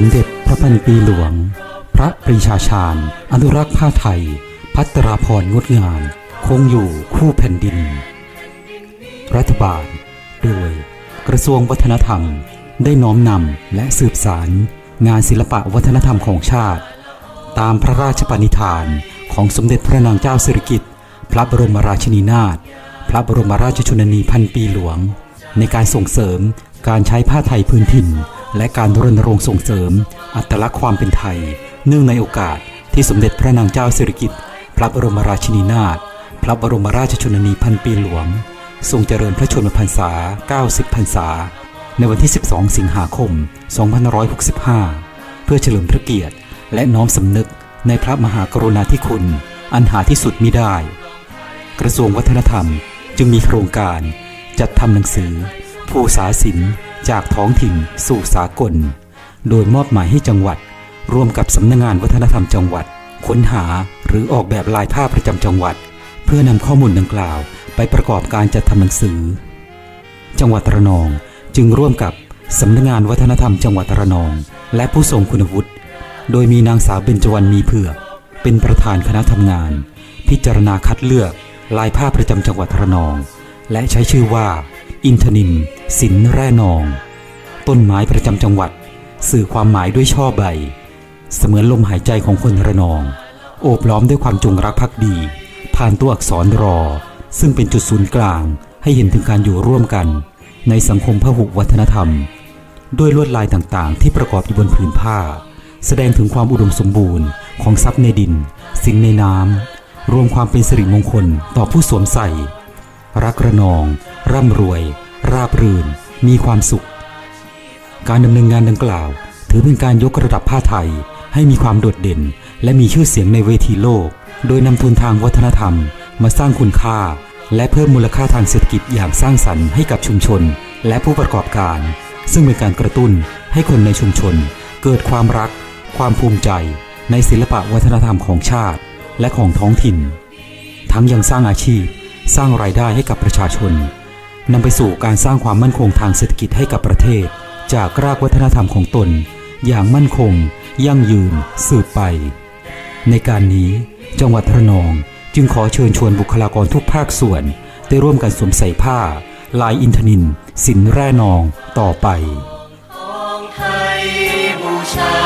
สมเด็จพระพันปีหลวง พระปรีชาชาญ อนุรักษ์ผ้าไทย พัตราพรงดงามคงอยู่คู่แผ่นดิน รัฐบาล โดย กระทรวงวัฒนธรรมได้น้อมนำและสืบสารงานศิลปะวัฒนธรรมของชาติ ตามพระราชปณิธานของสมเด็จพระนางเจ้าสิริกิติ์พระบรมราชินีนาถพระบรมราชชนนีพันปีหลวง ในการส่งเสริมการใช้ผ้าไทยพื้นถิ่น และการรณรงค์ส่งเสริม อัตลักษณ์ความเป็นไทย เนื่องในโอกาสที่สมเด็จพระนางเจ้าสิริกิติ์พระบรมราชินีนาถพระบรมราชชนนีพันปีหลวง ทรงเจริญพระชนมพรรษา 90 พรรษา ในวันที่ 12 สิงหาคม 2565 เพื่อเฉลิมพระเกียรติ และน้อมสำนึกในพระมหากรุณาธิคุณ อันหาที่สุดมิได้ กระทรวงวัฒนธรรมจึงมีโครงการจัดทำหนังสือ ภูษาศิลป์ จากท้องถิ่นสู่สากล โดยมอบหมายให้จังหวัด ร่วมกับสำนักงงานวัฒนธรรมจังหวัด ค้นหาหรือออกแบบลายผ้าประจำจังหวัด เพื่อนำข้อมูลดังกล่าวไปประกอบการจัดทำหนังสือ จังหวัดระนองจึงร่วมกับสำนักงานวัฒนธรรมจังหวัดระนอง และผู้ทรงคุณวุฒิโดยมีนางสาวเบญจวรรณมีเผือกเป็นประธานคณะทำงาน พิจารณาคัดเลือกลายผ้าประจำจังหวัดระนอง และใช้ชื่อว่า อินทนินสินแร่นอง ต้นไม้ประจำจังหวัด สื่อความหมายด้วยช่อใบ เสมือนลมหายใจของคนระนอง โอบล้อมด้วยความจงรักภักดี ผ่านตัวอักษรรอ ซึ่งเป็นจุดศูนย์กลาง ให้เห็นถึงการอยู่ร่วมกัน ในสังคมพหุวัฒนธรรม ด้วยลวดลายต่างๆ ที่ประกอบอยู่บนผืนผ้า แสดงถึงความอุดมสมบูรณ์ของทรัพย์ในดิน สินในน้ำรวมความเป็นสิริมงคลต่อผู้สวมใส่ รักระนอง ร่ำรวย ราบรื่น มีความสุข การดำเนินงานดังกล่าว ถือเป็นการยกระดับผ้าไทย ให้มีความโดดเด่น และมีชื่อเสียงในเวทีโลก โดยนำทุนทางวัฒนธรรม มาสร้างคุณค่า และเพิ่มมูลค่าทางเศรษฐกิจอย่างสร้างสรรค์ให้กับชุมชน และผู้ประกอบการ ซึ่งเป็นการกระตุ้นให้คนในชุมชน เกิดความรัก ความภูมิใจ ในศิลปะวัฒนธรรมของชาติ และของท้องถิ่น ทั้งยังสร้างอาชีพ สร้างรายได้ให้กับประชาชนนำไปสู่การสร้างความมั่นคงทางเศรษฐกิจให้กับประเทศ จากรากวัฒนธรรมของตน อย่างมั่นคง ยั่งยืน สืบไป ในการนี้ จังหวัดระนองจึงขอเชิญชวนบุคลากรทุกภาคส่วน ได้ร่วมกันสวมใส่ผ้า ลายอินทนิน สินแร่นองต่อไปของไทยบูชา